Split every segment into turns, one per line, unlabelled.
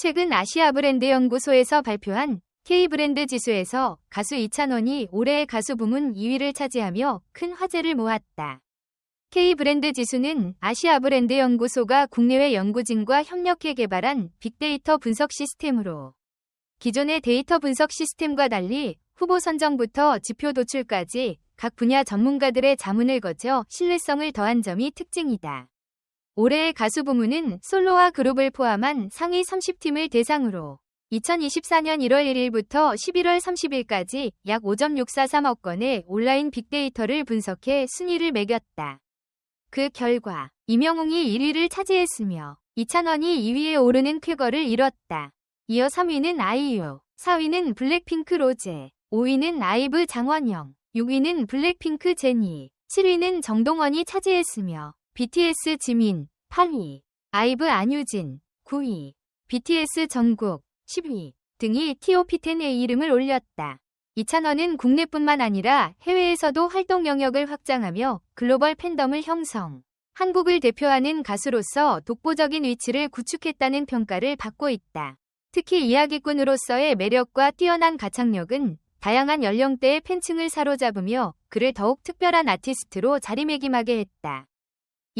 최근 아시아 브랜드 연구소에서 발표한 K 브랜드 지수에서 가수 이찬원이 올해의 가수 부문 2위를 차지하며 큰 화제를 모았다. K 브랜드 지수는 아시아 브랜드 연구소가 국내외 연구진과 협력해 개발한 빅데이터 분석 시스템으로 기존의 데이터 분석 시스템과 달리 후보 선정부터 지표 도출까지 각 분야 전문가들의 자문을 거쳐 신뢰성을 더한 점이 특징이다. 올해의 가수 부문은 솔로와 그룹을 포함한 상위 30팀을 대상으로 2024년 1월 1일부터 11월 30일까지 약 5.643억 건의 온라인 빅데이터를 분석해 순위를 매겼다. 그 결과 이명웅이 1위를 차지했으며 이찬원이 2위에 오르는 쾌거를 이뤘다. 이어 3위는 아이유, 4위는 블랙핑크 로제, 5위는 아이브 장원영, 6위는 블랙핑크 제니, 7위는 정동원이 차지했으며 BTS 지민, 8위, 아이브 안유진, 9위, BTS 정국, 10위 등이 TOP10의 이름을 올렸다. 이찬원은 국내뿐만 아니라 해외에서도 활동 영역을 확장하며 글로벌 팬덤을 형성, 한국을 대표하는 가수로서 독보적인 위치를 구축했다는 평가를 받고 있다. 특히 이야기꾼으로서의 매력과 뛰어난 가창력은 다양한 연령대의 팬층을 사로잡으며 그를 더욱 특별한 아티스트로 자리매김하게 했다.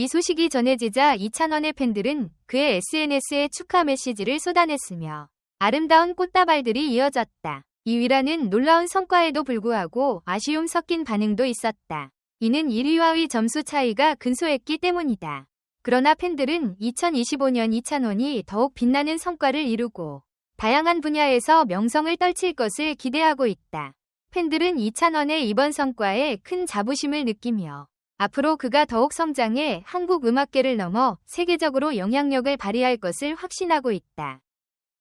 이 소식이 전해지자 이찬원의 팬들은 그의 SNS에 축하 메시지를 쏟아냈으며 아름다운 꽃다발들이 이어졌다. 2위라는 놀라운 성과에도 불구하고 아쉬움 섞인 반응도 있었다. 이는 1위와 위 점수 차이가 근소했기 때문이다. 그러나 팬들은 2025년 이찬원이 더욱 빛나는 성과를 이루고 다양한 분야에서 명성을 떨칠 것을 기대하고 있다. 팬들은 이찬원의 이번 성과에 큰 자부심을 느끼며 앞으로 그가 더욱 성장해 한국 음악계를 넘어 세계적으로 영향력을 발휘할 것을 확신하고 있다.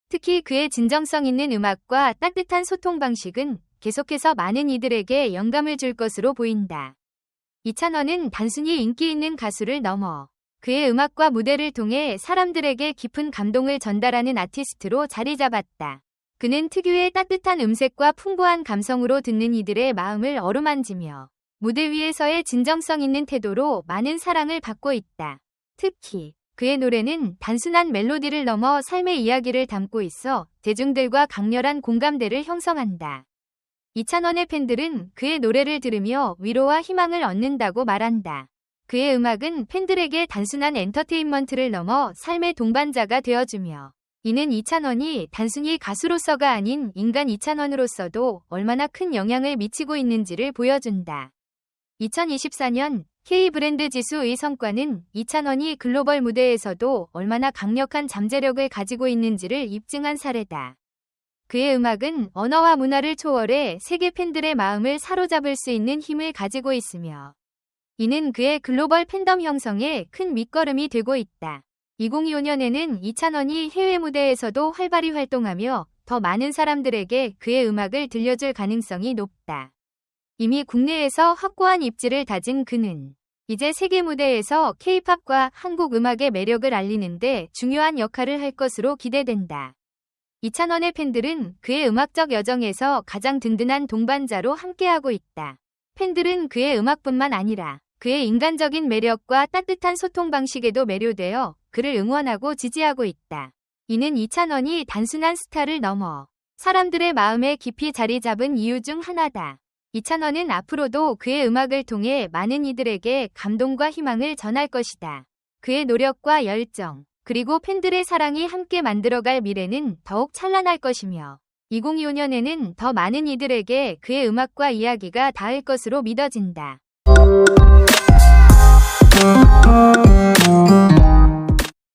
특히 그의 진정성 있는 음악과 따뜻한 소통 방식은 계속해서 많은 이들에게 영감을 줄 것으로 보인다. 이찬원은 단순히 인기 있는 가수를 넘어 그의 음악과 무대를 통해 사람들에게 깊은 감동을 전달하는 아티스트로 자리 잡았다. 그는 특유의 따뜻한 음색과 풍부한 감성으로 듣는 이들의 마음을 어루만지며 무대 위에서의 진정성 있는 태도로 많은 사랑을 받고 있다. 특히 그의 노래는 단순한 멜로디를 넘어 삶의 이야기를 담고 있어 대중들과 강렬한 공감대를 형성한다. 이찬원의 팬들은 그의 노래를 들으며 위로와 희망을 얻는다고 말한다. 그의 음악은 팬들에게 단순한 엔터테인먼트를 넘어 삶의 동반자가 되어주며 이는 이찬원이 단순히 가수로서가 아닌 인간 이찬원으로서도 얼마나 큰 영향을 미치고 있는지를 보여준다. 2024년 K 브랜드 지수의 성과는 이찬원이 글로벌 무대에서도 얼마나 강력한 잠재력을 가지고 있는지를 입증한 사례다. 그의 음악은 언어와 문화를 초월해 세계 팬들의 마음을 사로잡을 수 있는 힘을 가지고 있으며 이는 그의 글로벌 팬덤 형성에 큰 밑거름이 되고 있다. 2025년에는 이찬원이 해외 무대에서도 활발히 활동하며 더 많은 사람들에게 그의 음악을 들려줄 가능성이 높다. 이미 국내에서 확고한 입지를 다진 그는 이제 세계 무대에서 K-팝과 한국 음악의 매력을 알리는데 중요한 역할을 할 것으로 기대된다. 이찬원의 팬들은 그의 음악적 여정에서 가장 든든한 동반자로 함께하고 있다. 팬들은 그의 음악뿐만 아니라 그의 인간적인 매력과 따뜻한 소통 방식에도 매료되어 그를 응원하고 지지하고 있다. 이는 이찬원이 단순한 스타를 넘어 사람들의 마음에 깊이 자리 잡은 이유 중 하나다. 이찬원은 앞으로도 그의 음악을 통해 많은 이들에게 감동과 희망을 전할 것이다. 그의 노력과 열정, 그리고 팬들의 사랑이 함께 만들어갈 미래는 더욱 찬란할 것이며 2025년에는 더 많은 이들에게 그의 음악과 이야기가 닿을 것으로 믿어진다.